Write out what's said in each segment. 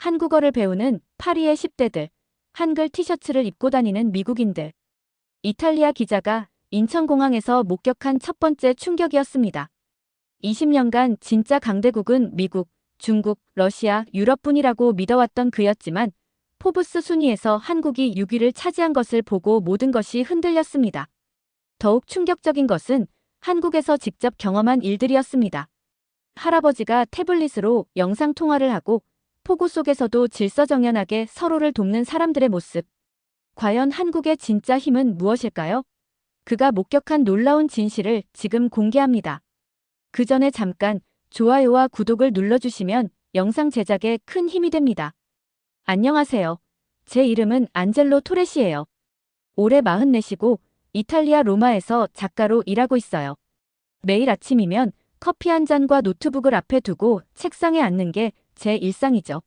한국어를 배우는 파리의 10대들, 한글 티셔츠를 입고 다니는 미국인들. 이탈리아 기자가 인천공항에서 목격한 첫 번째 충격이었습니다. 20년간 진짜 강대국은 미국, 중국, 러시아, 유럽뿐이라고 믿어왔던 그였지만 포브스 순위에서 한국이 6위를 차지한 것을 보고 모든 것이 흔들렸습니다. 더욱 충격적인 것은 한국에서 직접 경험한 일들이었습니다. 할아버지가 태블릿으로 영상통화를 하고 폭우 속에서도 질서정연하게 서로를 돕는 사람들의 모습. 과연 한국의 진짜 힘은 무엇일까요? 그가 목격한 놀라운 진실을 지금 공개합니다. 그 전에 잠깐 좋아요와 구독을 눌러주시면 영상 제작에 큰 힘이 됩니다. 안녕하세요. 제 이름은 안젤로 토레시예요. 올해 44시고 이탈리아 로마에서 작가로 일하고 있어요. 매일 아침이면 커피 한 잔과 노트북을 앞에 두고 책상에 앉는 게 제 일상이죠.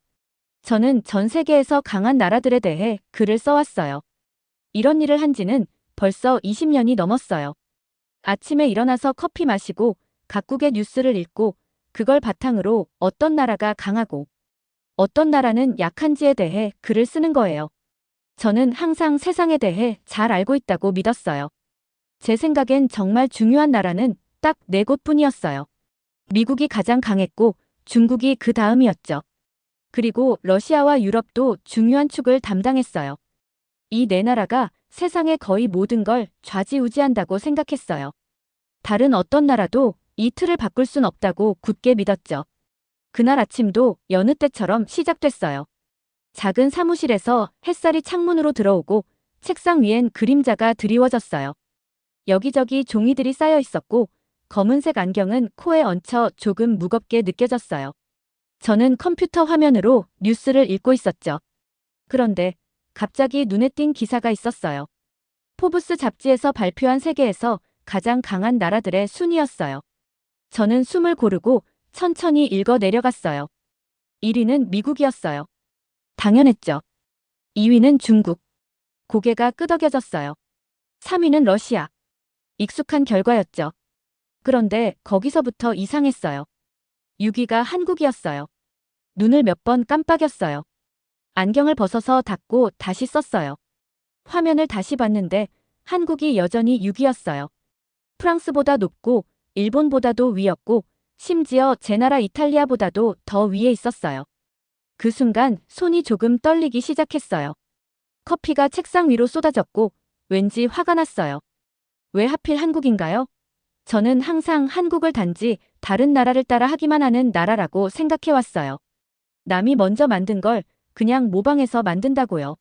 저는 전 세계에서 강한 나라들에 대해 글을 써왔어요. 이런 일을 한 지는 벌써 20년이 넘었어요. 아침에 일어나서 커피 마시고 각국의 뉴스를 읽고 그걸 바탕으로 어떤 나라가 강하고 어떤 나라는 약한지에 대해 글을 쓰는 거예요. 저는 항상 세상에 대해 잘 알고 있다고 믿었어요. 제 생각엔 정말 중요한 나라는 딱 네 곳뿐이었어요. 미국이 가장 강했고 중국이 그 다음이었죠. 그리고 러시아와 유럽도 중요한 축을 담당했어요. 이 네 나라가 세상의 거의 모든 걸 좌지우지한다고 생각했어요. 다른 어떤 나라도 이 틀을 바꿀 순 없다고 굳게 믿었죠. 그날 아침도 여느 때처럼 시작됐어요. 작은 사무실에서 햇살이 창문으로 들어오고 책상 위엔 그림자가 드리워졌어요. 여기저기 종이들이 쌓여 있었고 검은색 안경은 코에 얹혀 조금 무겁게 느껴졌어요. 저는 컴퓨터 화면으로 뉴스를 읽고 있었죠. 그런데 갑자기 눈에 띈 기사가 있었어요. 포브스 잡지에서 발표한 세계에서 가장 강한 나라들의 순위였어요. 저는 숨을 고르고 천천히 읽어 내려갔어요. 1위는 미국이었어요. 당연했죠. 2위는 중국. 고개가 끄덕여졌어요. 3위는 러시아. 익숙한 결과였죠. 그런데 거기서부터 이상했어요. 6위가 한국이었어요. 눈을 몇 번 깜빡였어요. 안경을 벗어서 닫고 다시 썼어요. 화면을 다시 봤는데 한국이 여전히 6위였어요. 프랑스보다 높고 일본보다도 위였고 심지어 제 나라 이탈리아보다도 더 위에 있었어요. 그 순간 손이 조금 떨리기 시작했어요. 커피가 책상 위로 쏟아졌고 왠지 화가 났어요. 왜 하필 한국인가요? 저는 항상 한국을 단지 다른 나라를 따라 하기만 하는 나라라고 생각해왔어요. 남이 먼저 만든 걸 그냥 모방해서 만든다고요.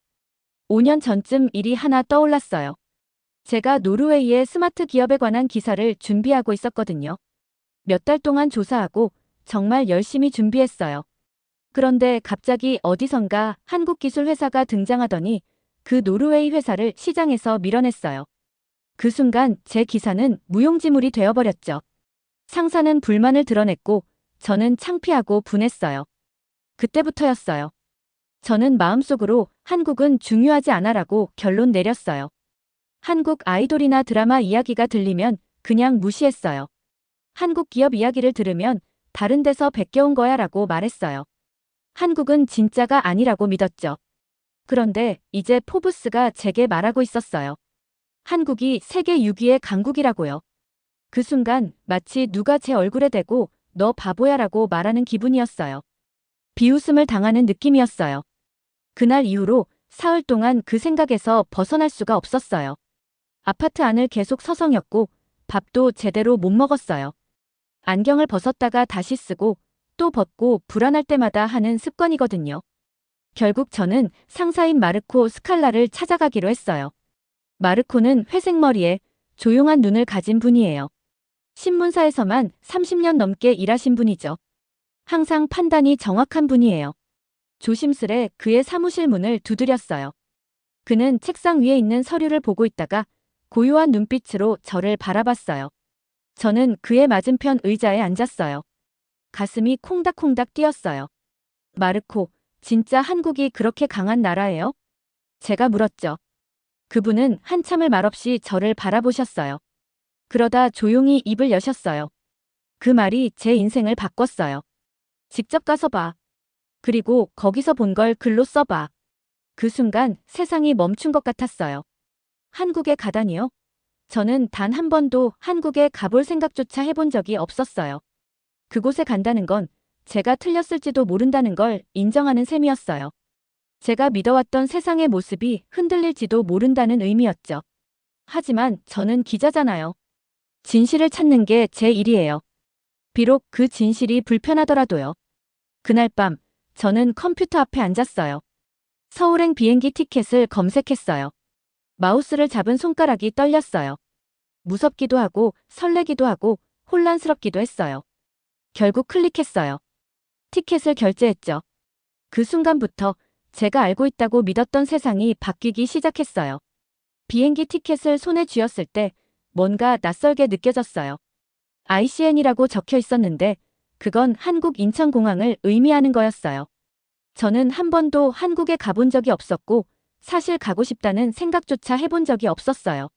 5년 전쯤 일이 하나 떠올랐어요. 제가 노르웨이의 스마트 기업에 관한 기사를 준비하고 있었거든요. 몇 달 동안 조사하고 정말 열심히 준비했어요. 그런데 갑자기 어디선가 한국 기술 회사가 등장하더니 그 노르웨이 회사를 시장에서 밀어냈어요. 그 순간 제 기사는 무용지물이 되어버렸죠. 상사는 불만을 드러냈고 저는 창피하고 분했어요. 그때부터였어요. 저는 마음속으로 한국은 중요하지 않아라고 결론 내렸어요. 한국 아이돌이나 드라마 이야기가 들리면 그냥 무시했어요. 한국 기업 이야기를 들으면 다른 데서 베껴온 거야 라고 말했어요. 한국은 진짜가 아니라고 믿었죠. 그런데 이제 포브스가 제게 말하고 있었어요. 한국이 세계 6위의 강국이라고요. 그 순간 마치 누가 제 얼굴에 대고 너 바보야 라고 말하는 기분이었어요. 비웃음을 당하는 느낌이었어요. 그날 이후로 사흘 동안 그 생각에서 벗어날 수가 없었어요. 아파트 안을 계속 서성였고 밥도 제대로 못 먹었어요. 안경을 벗었다가 다시 쓰고 또 벗고 불안할 때마다 하는 습관이거든요. 결국 저는 상사인 마르코 스칼라를 찾아가기로 했어요. 마르코는 회색 머리에 조용한 눈을 가진 분이에요. 신문사에서만 30년 넘게 일하신 분이죠. 항상 판단이 정확한 분이에요. 조심스레 그의 사무실 문을 두드렸어요. 그는 책상 위에 있는 서류를 보고 있다가 고요한 눈빛으로 저를 바라봤어요. 저는 그의 맞은편 의자에 앉았어요. 가슴이 콩닥콩닥 뛰었어요. 마르코, 진짜 한국이 그렇게 강한 나라예요? 제가 물었죠. 그분은 한참을 말없이 저를 바라보셨어요. 그러다 조용히 입을 여셨어요. 그 말이 제 인생을 바꿨어요. 직접 가서 봐. 그리고 거기서 본 걸 글로 써봐. 그 순간 세상이 멈춘 것 같았어요. 한국에 가다니요? 저는 단 한 번도 한국에 가볼 생각조차 해본 적이 없었어요. 그곳에 간다는 건 제가 틀렸을지도 모른다는 걸 인정하는 셈이었어요. 제가 믿어왔던 세상의 모습이 흔들릴지도 모른다는 의미였죠. 하지만 저는 기자잖아요. 진실을 찾는 게 제 일이에요. 비록 그 진실이 불편하더라도요. 그날 밤, 저는 컴퓨터 앞에 앉았어요. 서울행 비행기 티켓을 검색했어요. 마우스를 잡은 손가락이 떨렸어요. 무섭기도 하고 설레기도 하고 혼란스럽기도 했어요. 결국 클릭했어요. 티켓을 결제했죠. 그 순간부터 제가 알고 있다고 믿었던 세상이 바뀌기 시작했어요. 비행기 티켓을 손에 쥐었을 때 뭔가 낯설게 느껴졌어요. ICN이라고 적혀 있었는데 그건 한국 인천공항을 의미하는 거였어요. 저는 한 번도 한국에 가본 적이 없었고 사실 가고 싶다는 생각조차 해본 적이 없었어요.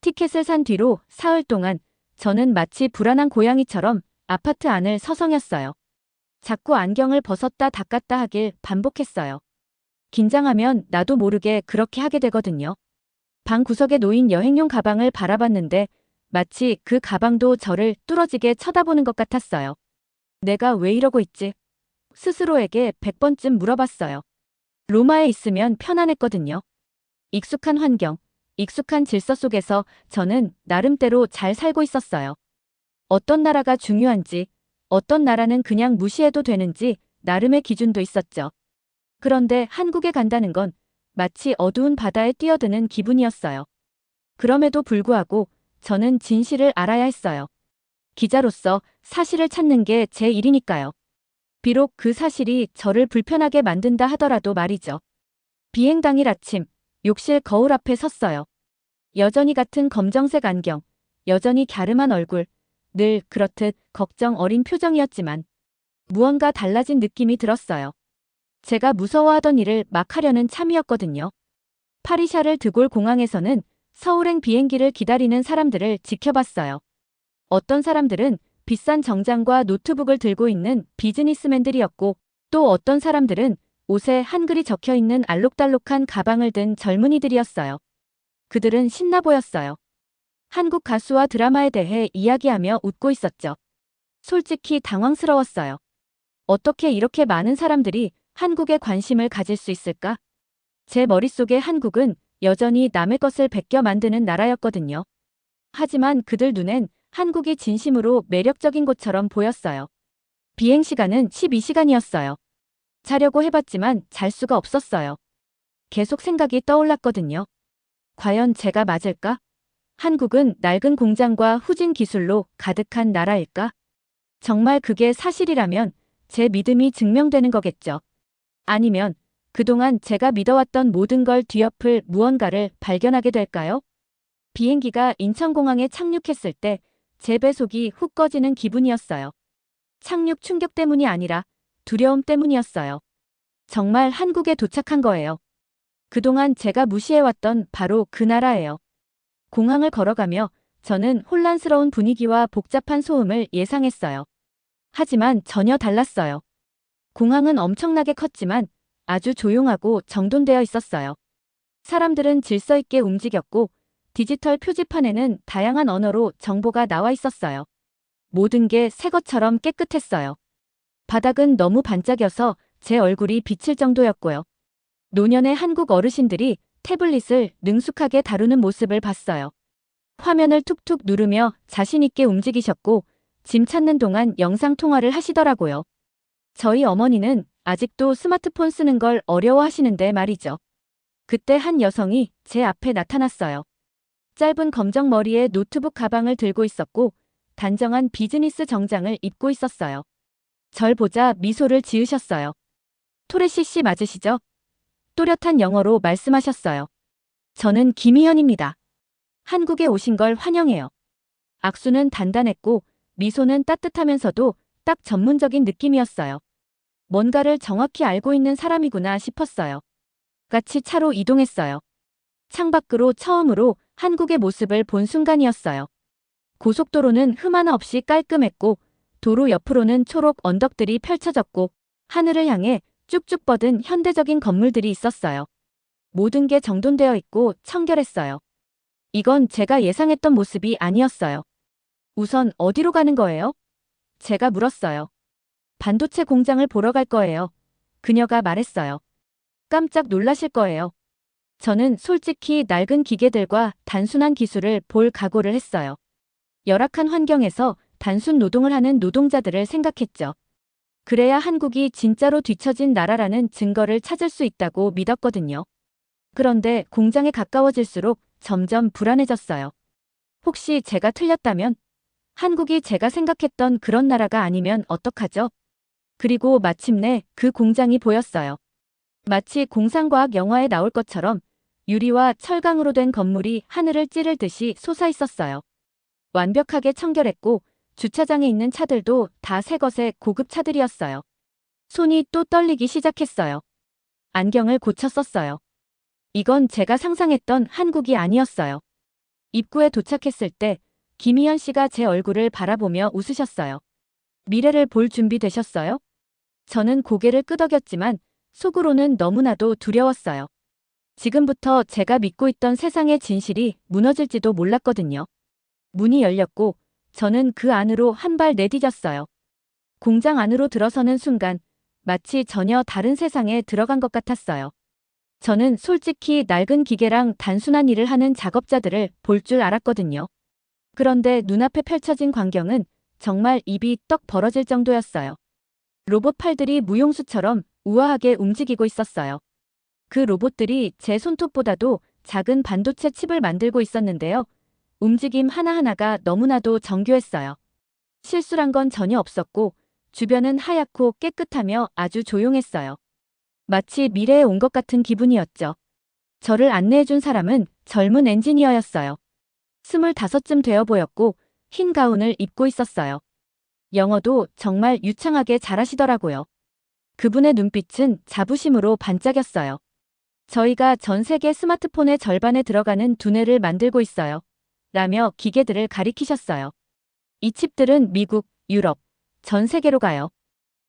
티켓을 산 뒤로 사흘 동안 저는 마치 불안한 고양이처럼 아파트 안을 서성였어요. 자꾸 안경을 벗었다 닦았다 하길 반복했어요. 긴장하면 나도 모르게 그렇게 하게 되거든요. 방 구석에 놓인 여행용 가방을 바라봤는데 마치 그 가방도 저를 뚫어지게 쳐다보는 것 같았어요. 내가 왜 이러고 있지? 스스로에게 100번쯤 물어봤어요. 로마에 있으면 편안했거든요. 익숙한 환경, 익숙한 질서 속에서 저는 나름대로 잘 살고 있었어요. 어떤 나라가 중요한지, 어떤 나라는 그냥 무시해도 되는지 나름의 기준도 있었죠. 그런데 한국에 간다는 건 마치 어두운 바다에 뛰어드는 기분이었어요. 그럼에도 불구하고 저는 진실을 알아야 했어요. 기자로서 사실을 찾는 게 제 일이니까요. 비록 그 사실이 저를 불편하게 만든다 하더라도 말이죠. 비행 당일 아침, 욕실 거울 앞에 섰어요. 여전히 같은 검정색 안경, 여전히 갸름한 얼굴, 늘 그렇듯 걱정 어린 표정이었지만 무언가 달라진 느낌이 들었어요. 제가 무서워하던 일을 막 하려는 참이었거든요. 파리샤를 드골 공항에서는 서울행 비행기를 기다리는 사람들을 지켜봤어요. 어떤 사람들은 비싼 정장과 노트북을 들고 있는 비즈니스맨들이었고 또 어떤 사람들은 옷에 한글이 적혀 있는 알록달록한 가방을 든 젊은이들이었어요. 그들은 신나 보였어요. 한국 가수와 드라마에 대해 이야기하며 웃고 있었죠. 솔직히 당황스러웠어요. 어떻게 이렇게 많은 사람들이 한국에 관심을 가질 수 있을까? 제 머릿속에 한국은 여전히 남의 것을 베껴 만드는 나라였거든요. 하지만 그들 눈엔 한국이 진심으로 매력적인 곳처럼 보였어요. 비행 시간은 12시간이었어요. 자려고 해봤지만 잘 수가 없었어요. 계속 생각이 떠올랐거든요. 과연 제가 맞을까? 한국은 낡은 공장과 후진 기술로 가득한 나라일까? 정말 그게 사실이라면 제 믿음이 증명되는 거겠죠. 아니면 그동안 제가 믿어왔던 모든 걸 뒤엎을 무언가를 발견하게 될까요? 비행기가 인천공항에 착륙했을 때 제 배속이 훅 꺼지는 기분이었어요. 착륙 충격 때문이 아니라 두려움 때문이었어요. 정말 한국에 도착한 거예요. 그동안 제가 무시해왔던 바로 그 나라예요. 공항을 걸어가며 저는 혼란스러운 분위기와 복잡한 소음을 예상했어요. 하지만 전혀 달랐어요. 공항은 엄청나게 컸지만 아주 조용하고 정돈되어 있었어요. 사람들은 질서 있게 움직였고 디지털 표지판에는 다양한 언어로 정보가 나와 있었어요. 모든 게 새 것처럼 깨끗했어요. 바닥은 너무 반짝여서 제 얼굴이 비칠 정도였고요. 노년의 한국 어르신들이 태블릿을 능숙하게 다루는 모습을 봤어요. 화면을 툭툭 누르며 자신있게 움직이셨고 짐 찾는 동안 영상 통화를 하시더라고요. 저희 어머니는 아직도 스마트폰 쓰는 걸 어려워하시는데 말이죠. 그때 한 여성이 제 앞에 나타났어요. 짧은 검정 머리에 노트북 가방을 들고 있었고 단정한 비즈니스 정장을 입고 있었어요. 절 보자 미소를 지으셨어요. 토레시 씨 맞으시죠? 또렷한 영어로 말씀하셨어요. 저는 김희연입니다. 한국에 오신 걸 환영해요. 악수는 단단했고 미소는 따뜻하면서도 딱 전문적인 느낌이었어요. 뭔가를 정확히 알고 있는 사람이구나 싶었어요. 같이 차로 이동했어요. 창밖으로 처음으로 한국의 모습을 본 순간이었어요. 고속도로는 흠 하나 없이 깔끔했고 도로 옆으로는 초록 언덕들이 펼쳐졌고 하늘을 향해 쭉쭉 뻗은 현대적인 건물들이 있었어요. 모든 게 정돈되어 있고 청결했어요. 이건 제가 예상했던 모습이 아니었어요. 우선 어디로 가는 거예요? 제가 물었어요. 반도체 공장을 보러 갈 거예요. 그녀가 말했어요. 깜짝 놀라실 거예요. 저는 솔직히 낡은 기계들과 단순한 기술을 볼 각오를 했어요. 열악한 환경에서 단순 노동을 하는 노동자들을 생각했죠. 그래야 한국이 진짜로 뒤처진 나라라는 증거를 찾을 수 있다고 믿었거든요. 그런데 공장에 가까워질수록 점점 불안해졌어요. 혹시 제가 틀렸다면? 한국이 제가 생각했던 그런 나라가 아니면 어떡하죠? 그리고 마침내 그 공장이 보였어요. 마치 공상과학 영화에 나올 것처럼 유리와 철강으로 된 건물이 하늘을 찌를 듯이 솟아 있었어요. 완벽하게 청결했고 주차장에 있는 차들도 다 새 것의 고급 차들이었어요. 손이 또 떨리기 시작했어요. 안경을 고쳐 썼어요. 이건 제가 상상했던 한국이 아니었어요. 입구에 도착했을 때 김희연 씨가 제 얼굴을 바라보며 웃으셨어요. 미래를 볼 준비 되셨어요? 저는 고개를 끄덕였지만 속으로는 너무나도 두려웠어요. 지금부터 제가 믿고 있던 세상의 진실이 무너질지도 몰랐거든요. 문이 열렸고 저는 그 안으로 한 발 내디뎠어요. 공장 안으로 들어서는 순간 마치 전혀 다른 세상에 들어간 것 같았어요. 저는 솔직히 낡은 기계랑 단순한 일을 하는 작업자들을 볼 줄 알았거든요. 그런데 눈앞에 펼쳐진 광경은 정말 입이 떡 벌어질 정도였어요. 로봇 팔들이 무용수처럼 우아하게 움직이고 있었어요. 그 로봇들이 제 손톱보다도 작은 반도체 칩을 만들고 있었는데요. 움직임 하나하나가 너무나도 정교했어요. 실수란 건 전혀 없었고 주변은 하얗고 깨끗하며 아주 조용했어요. 마치 미래에 온 것 같은 기분이었죠. 저를 안내해준 사람은 젊은 엔지니어였어요. 스물다섯쯤 되어 보였고 흰 가운을 입고 있었어요. 영어도 정말 유창하게 잘하시더라고요. 그분의 눈빛은 자부심으로 반짝였어요. 저희가 전 세계 스마트폰의 절반에 들어가는 두뇌를 만들고 있어요. 라며 기계들을 가리키셨어요. 이 칩들은 미국, 유럽, 전 세계로 가요.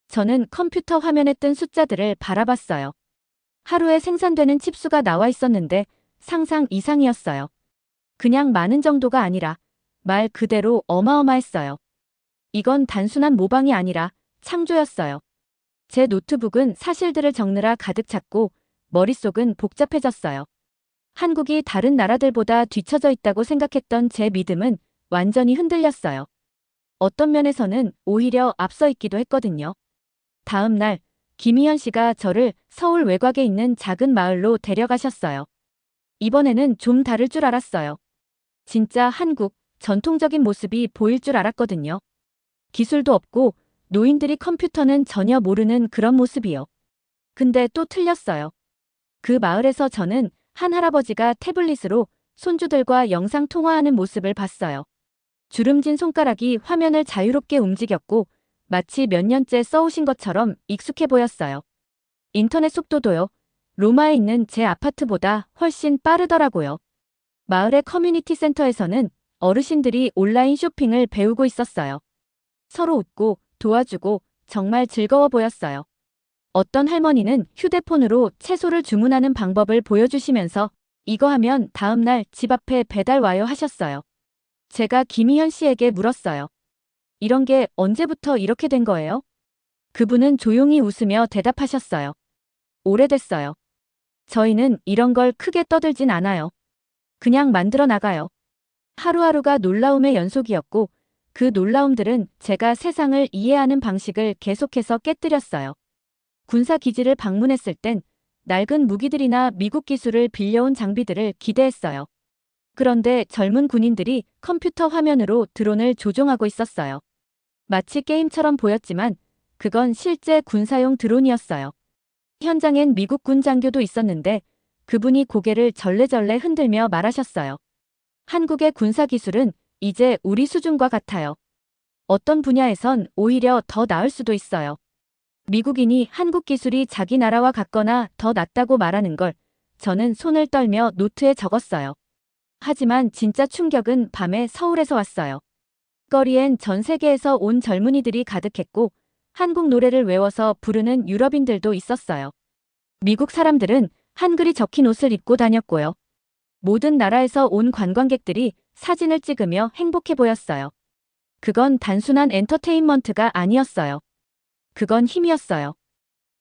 저는 컴퓨터 화면에 뜬 숫자들을 바라봤어요. 하루에 생산되는 칩수가 나와 있었는데 상상 이상이었어요. 그냥 많은 정도가 아니라 말 그대로 어마어마했어요. 이건 단순한 모방이 아니라 창조였어요. 제 노트북은 사실들을 적느라 가득 찼고 머릿속은 복잡해졌어요. 한국이 다른 나라들보다 뒤처져 있다고 생각했던 제 믿음은 완전히 흔들렸어요. 어떤 면에서는 오히려 앞서 있기도 했거든요. 다음 날, 김희연 씨가 저를 서울 외곽에 있는 작은 마을로 데려가셨어요. 이번에는 좀 다를 줄 알았어요. 진짜 한국, 전통적인 모습이 보일 줄 알았거든요. 기술도 없고 노인들이 컴퓨터는 전혀 모르는 그런 모습이요. 근데 또 틀렸어요. 그 마을에서 저는 한 할아버지가 태블릿으로 손주들과 영상 통화하는 모습을 봤어요. 주름진 손가락이 화면을 자유롭게 움직였고 마치 몇 년째 써오신 것처럼 익숙해 보였어요. 인터넷 속도도요. 로마에 있는 제 아파트보다 훨씬 빠르더라고요. 마을의 커뮤니티 센터에서는 어르신들이 온라인 쇼핑을 배우고 있었어요. 서로 웃고 도와주고 정말 즐거워 보였어요. 어떤 할머니는 휴대폰으로 채소를 주문하는 방법을 보여주시면서 이거 하면 다음날 집 앞에 배달 와요 하셨어요. 제가 김희현 씨에게 물었어요. 이런 게 언제부터 이렇게 된 거예요? 그분은 조용히 웃으며 대답하셨어요. 오래됐어요. 저희는 이런 걸 크게 떠들진 않아요. 그냥 만들어 나가요. 하루하루가 놀라움의 연속이었고 그 놀라움들은 제가 세상을 이해하는 방식을 계속해서 깨뜨렸어요. 군사 기지를 방문했을 땐 낡은 무기들이나 미국 기술을 빌려온 장비들을 기대했어요. 그런데 젊은 군인들이 컴퓨터 화면으로 드론을 조종하고 있었어요. 마치 게임처럼 보였지만 그건 실제 군사용 드론이었어요. 현장엔 미국 군 장교도 있었는데 그분이 고개를 절레절레 흔들며 말하셨어요. 한국의 군사 기술은 이제 우리 수준과 같아요. 어떤 분야에선 오히려 더 나을 수도 있어요. 미국인이 한국 기술이 자기 나라와 같거나 더 낫다고 말하는 걸 저는 손을 떨며 노트에 적었어요. 하지만 진짜 충격은 밤에 서울에서 왔어요. 거리엔 전 세계에서 온 젊은이들이 가득했고 한국 노래를 외워서 부르는 유럽인들도 있었어요. 미국 사람들은 한글이 적힌 옷을 입고 다녔고요. 모든 나라에서 온 관광객들이 사진을 찍으며 행복해 보였어요. 그건 단순한 엔터테인먼트가 아니었어요. 그건 힘이었어요.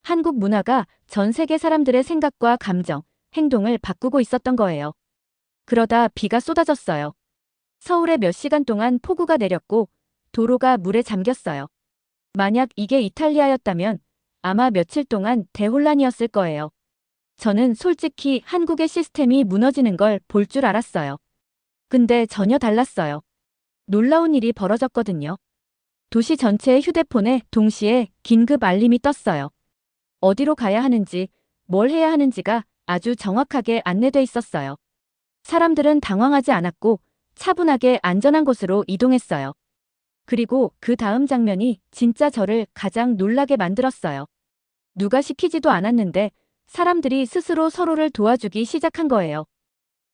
한국 문화가 전 세계 사람들의 생각과 감정, 행동을 바꾸고 있었던 거예요. 그러다 비가 쏟아졌어요. 서울에 몇 시간 동안 폭우가 내렸고 도로가 물에 잠겼어요. 만약 이게 이탈리아였다면 아마 며칠 동안 대혼란이었을 거예요. 저는 솔직히 한국의 시스템이 무너지는 걸 볼 줄 알았어요. 근데 전혀 달랐어요. 놀라운 일이 벌어졌거든요. 도시 전체의 휴대폰에 동시에 긴급 알림이 떴어요. 어디로 가야 하는지, 뭘 해야 하는지가 아주 정확하게 안내돼 있었어요. 사람들은 당황하지 않았고 차분하게 안전한 곳으로 이동했어요. 그리고 그 다음 장면이 진짜 저를 가장 놀라게 만들었어요. 누가 시키지도 않았는데 사람들이 스스로 서로를 도와주기 시작한 거예요.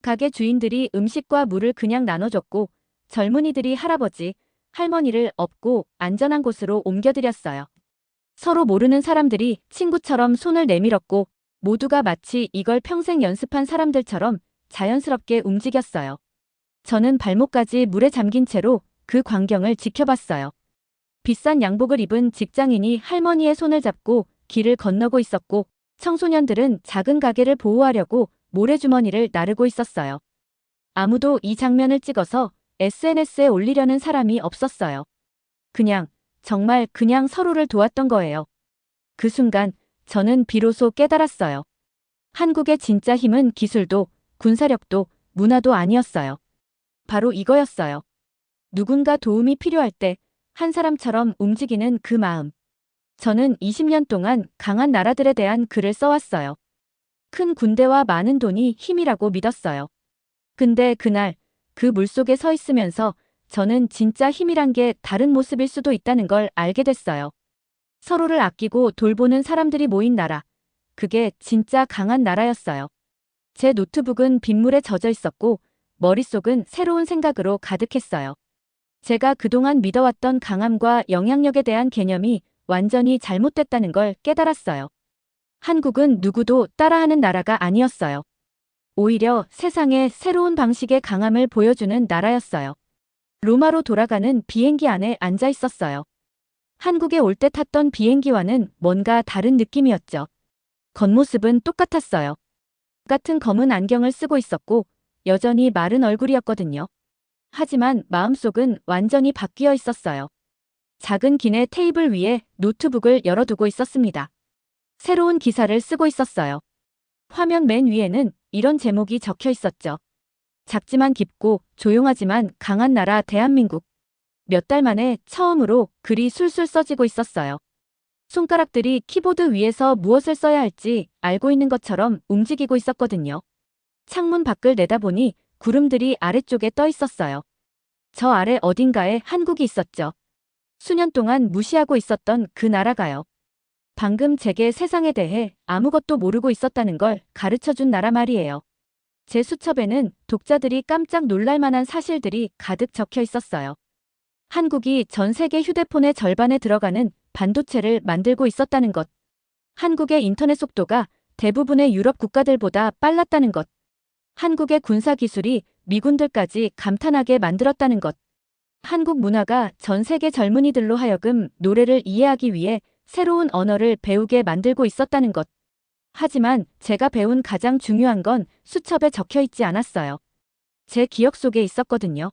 가게 주인들이 음식과 물을 그냥 나눠줬고 젊은이들이 할아버지, 할머니를 업고 안전한 곳으로 옮겨드렸어요. 서로 모르는 사람들이 친구처럼 손을 내밀었고 모두가 마치 이걸 평생 연습한 사람들처럼 자연스럽게 움직였어요. 저는 발목까지 물에 잠긴 채로 그 광경을 지켜봤어요. 비싼 양복을 입은 직장인이 할머니의 손을 잡고 길을 건너고 있었고 청소년들은 작은 가게를 보호하려고 모래주머니를 나르고 있었어요. 아무도 이 장면을 찍어서 SNS에 올리려는 사람이 없었어요. 그냥, 정말 그냥 서로를 도왔던 거예요. 그 순간 저는 비로소 깨달았어요. 한국의 진짜 힘은 기술도, 군사력도, 문화도 아니었어요. 바로 이거였어요. 누군가 도움이 필요할 때 한 사람처럼 움직이는 그 마음. 저는 20년 동안 강한 나라들에 대한 글을 써왔어요. 큰 군대와 많은 돈이 힘이라고 믿었어요. 근데 그날 그 물속에 서 있으면서 저는 진짜 힘이란 게 다른 모습일 수도 있다는 걸 알게 됐어요. 서로를 아끼고 돌보는 사람들이 모인 나라. 그게 진짜 강한 나라였어요. 제 노트북은 빗물에 젖어 있었고 머릿속은 새로운 생각으로 가득했어요. 제가 그동안 믿어왔던 강함과 영향력에 대한 개념이 완전히 잘못됐다는 걸 깨달았어요. 한국은 누구도 따라하는 나라가 아니었어요. 오히려 세상에 새로운 방식의 강함을 보여주는 나라였어요. 로마로 돌아가는 비행기 안에 앉아 있었어요. 한국에 올 때 탔던 비행기와는 뭔가 다른 느낌이었죠. 겉모습은 똑같았어요. 같은 검은 안경을 쓰고 있었고 여전히 마른 얼굴이었거든요. 하지만 마음속은 완전히 바뀌어 있었어요. 작은 기내 테이블 위에 노트북을 열어두고 있었습니다. 새로운 기사를 쓰고 있었어요. 화면 맨 위에는 이런 제목이 적혀 있었죠. 작지만 깊고 조용하지만 강한 나라 대한민국. 몇 달 만에 처음으로 글이 술술 써지고 있었어요. 손가락들이 키보드 위에서 무엇을 써야 할지 알고 있는 것처럼 움직이고 있었거든요. 창문 밖을 내다보니 구름들이 아래쪽에 떠 있었어요. 저 아래 어딘가에 한국이 있었죠. 수년 동안 무시하고 있었던 그 나라가요. 방금 제게 세상에 대해 아무것도 모르고 있었다는 걸 가르쳐 준 나라 말이에요. 제 수첩에는 독자들이 깜짝 놀랄 만한 사실들이 가득 적혀 있었어요. 한국이 전 세계 휴대폰의 절반에 들어가는 반도체를 만들고 있었다는 것. 한국의 인터넷 속도가 대부분의 유럽 국가들보다 빨랐다는 것. 한국의 군사 기술이 미군들까지 감탄하게 만들었다는 것. 한국 문화가 전 세계 젊은이들로 하여금 노래를 이해하기 위해 새로운 언어를 배우게 만들고 있었다는 것. 하지만 제가 배운 가장 중요한 건 수첩에 적혀 있지 않았어요. 제 기억 속에 있었거든요.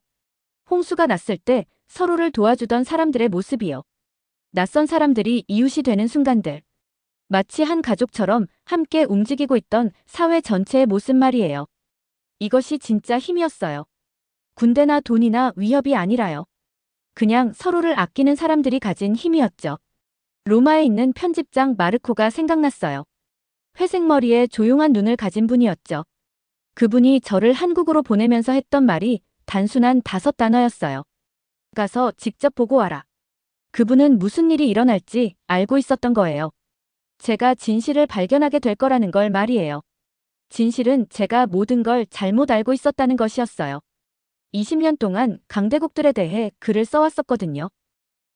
홍수가 났을 때 서로를 도와주던 사람들의 모습이요. 낯선 사람들이 이웃이 되는 순간들. 마치 한 가족처럼 함께 움직이고 있던 사회 전체의 모습 말이에요. 이것이 진짜 힘이었어요. 군대나 돈이나 위협이 아니라요. 그냥 서로를 아끼는 사람들이 가진 힘이었죠. 로마에 있는 편집장 마르코가 생각났어요. 회색 머리에 조용한 눈을 가진 분이었죠. 그분이 저를 한국으로 보내면서 했던 말이 단순한 다섯 단어였어요. 가서 직접 보고 와라. 그분은 무슨 일이 일어날지 알고 있었던 거예요. 제가 진실을 발견하게 될 거라는 걸 말이에요. 진실은 제가 모든 걸 잘못 알고 있었다는 것이었어요. 20년 동안 강대국들에 대해 글을 써왔었거든요.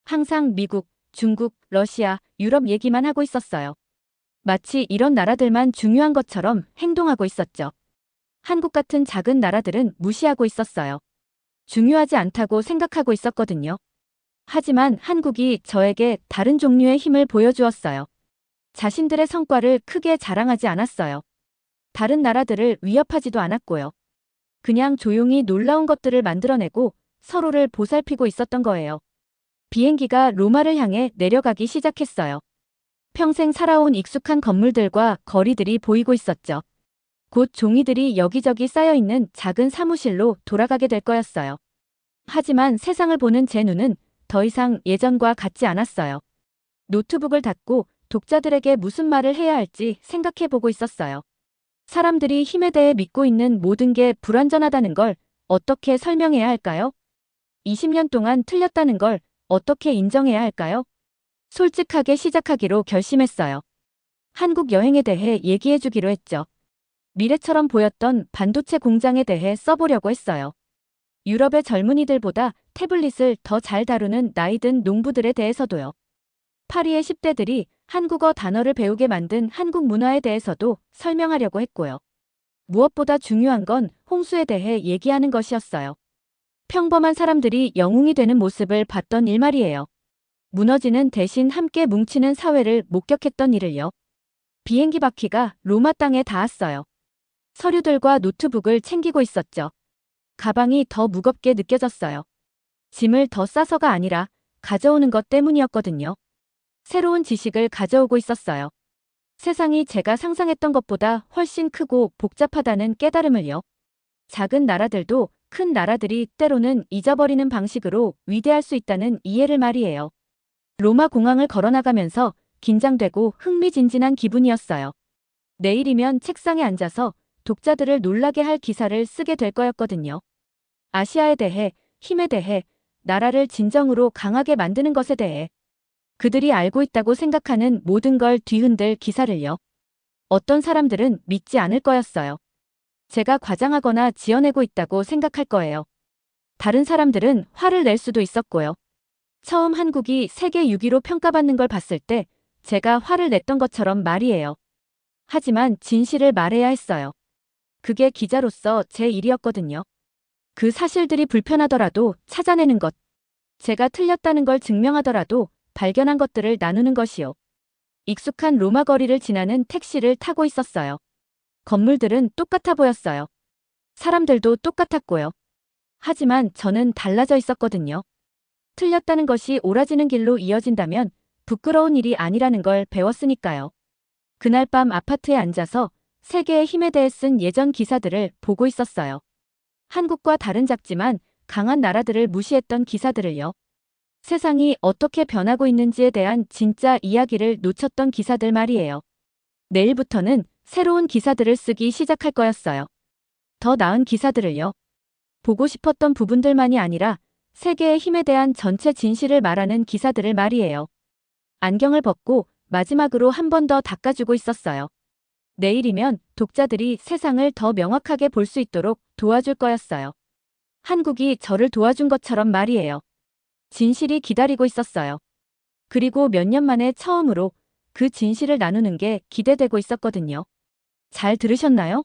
항상 미국, 중국, 러시아, 유럽 얘기만 하고 있었어요. 마치 이런 나라들만 중요한 것처럼 행동하고 있었죠. 한국 같은 작은 나라들은 무시하고 있었어요. 중요하지 않다고 생각하고 있었거든요. 하지만 한국이 저에게 다른 종류의 힘을 보여주었어요. 자신들의 성과를 크게 자랑하지 않았어요. 다른 나라들을 위협하지도 않았고요. 그냥 조용히 놀라운 것들을 만들어내고 서로를 보살피고 있었던 거예요. 비행기가 로마를 향해 내려가기 시작했어요. 평생 살아온 익숙한 건물들과 거리들이 보이고 있었죠. 곧 종이들이 여기저기 쌓여있는 작은 사무실로 돌아가게 될 거였어요. 하지만 세상을 보는 제 눈은 더 이상 예전과 같지 않았어요. 노트북을 닫고 독자들에게 무슨 말을 해야 할지 생각해 보고 있었어요. 사람들이 힘에 대해 믿고 있는 모든 게 불완전하다는 걸 어떻게 설명해야 할까요? 20년 동안 틀렸다는 걸 어떻게 인정해야 할까요? 솔직하게 시작하기로 결심했어요. 한국 여행에 대해 얘기해 주기로 했죠. 미래처럼 보였던 반도체 공장에 대해 써보려고 했어요. 유럽의 젊은이들보다 태블릿을 더 잘 다루는 나이든 농부들에 대해서도요. 파리의 10대들이 한국어 단어를 배우게 만든 한국 문화에 대해서도 설명하려고 했고요. 무엇보다 중요한 건 홍수에 대해 얘기하는 것이었어요. 평범한 사람들이 영웅이 되는 모습을 봤던 일말이에요. 무너지는 대신 함께 뭉치는 사회를 목격했던 일을요. 비행기 바퀴가 로마 땅에 닿았어요. 서류들과 노트북을 챙기고 있었죠. 가방이 더 무겁게 느껴졌어요. 짐을 더 싸서가 아니라 가져오는 것 때문이었거든요. 새로운 지식을 가져오고 있었어요. 세상이 제가 상상했던 것보다 훨씬 크고 복잡하다는 깨달음을요. 작은 나라들도 큰 나라들이 때로는 잊어버리는 방식으로 위대할 수 있다는 이해를 말이에요. 로마 공항을 걸어나가면서 긴장되고 흥미진진한 기분이었어요. 내일이면 책상에 앉아서 독자들을 놀라게 할 기사를 쓰게 될 거였거든요. 아시아에 대해, 힘에 대해, 나라를 진정으로 강하게 만드는 것에 대해 그들이 알고 있다고 생각하는 모든 걸 뒤흔들 기사를요. 어떤 사람들은 믿지 않을 거였어요. 제가 과장하거나 지어내고 있다고 생각할 거예요. 다른 사람들은 화를 낼 수도 있었고요. 처음 한국이 세계 6위로 평가받는 걸 봤을 때 제가 화를 냈던 것처럼 말이에요. 하지만 진실을 말해야 했어요. 그게 기자로서 제 일이었거든요. 그 사실들이 불편하더라도 찾아내는 것. 제가 틀렸다는 걸 증명하더라도 발견한 것들을 나누는 것이요. 익숙한 로마 거리를 지나는 택시를 타고 있었어요. 건물들은 똑같아 보였어요. 사람들도 똑같았고요. 하지만 저는 달라져 있었거든요. 틀렸다는 것이 옳아지는 길로 이어진다면 부끄러운 일이 아니라는 걸 배웠으니까요. 그날 밤 아파트에 앉아서 세계의 힘에 대해 쓴 예전 기사들을 보고 있었어요. 한국과 다른 작지만 강한 나라들을 무시했던 기사들을요. 세상이 어떻게 변하고 있는지에 대한 진짜 이야기를 놓쳤던 기사들 말이에요. 내일부터는 새로운 기사들을 쓰기 시작할 거였어요. 더 나은 기사들을요. 보고 싶었던 부분들만이 아니라 세계의 힘에 대한 전체 진실을 말하는 기사들을 말이에요. 안경을 벗고 마지막으로 한 번 더 닦아주고 있었어요. 내일이면 독자들이 세상을 더 명확하게 볼 수 있도록 도와줄 거였어요. 한국이 저를 도와준 것처럼 말이에요. 진실이 기다리고 있었어요. 그리고 몇 년 만에 처음으로 그 진실을 나누는 게 기대되고 있었거든요. 잘 들으셨나요?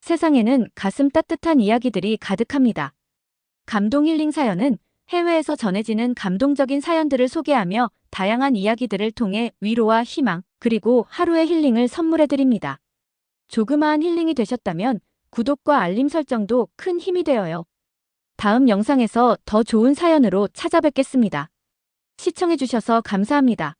세상에는 가슴 따뜻한 이야기들이 가득합니다. 감동 힐링 사연은 해외에서 전해지는 감동적인 사연들을 소개하며 다양한 이야기들을 통해 위로와 희망, 그리고 하루의 힐링을 선물해드립니다. 조그마한 힐링이 되셨다면 구독과 알림 설정도 큰 힘이 되어요. 다음 영상에서 더 좋은 사연으로 찾아뵙겠습니다. 시청해주셔서 감사합니다.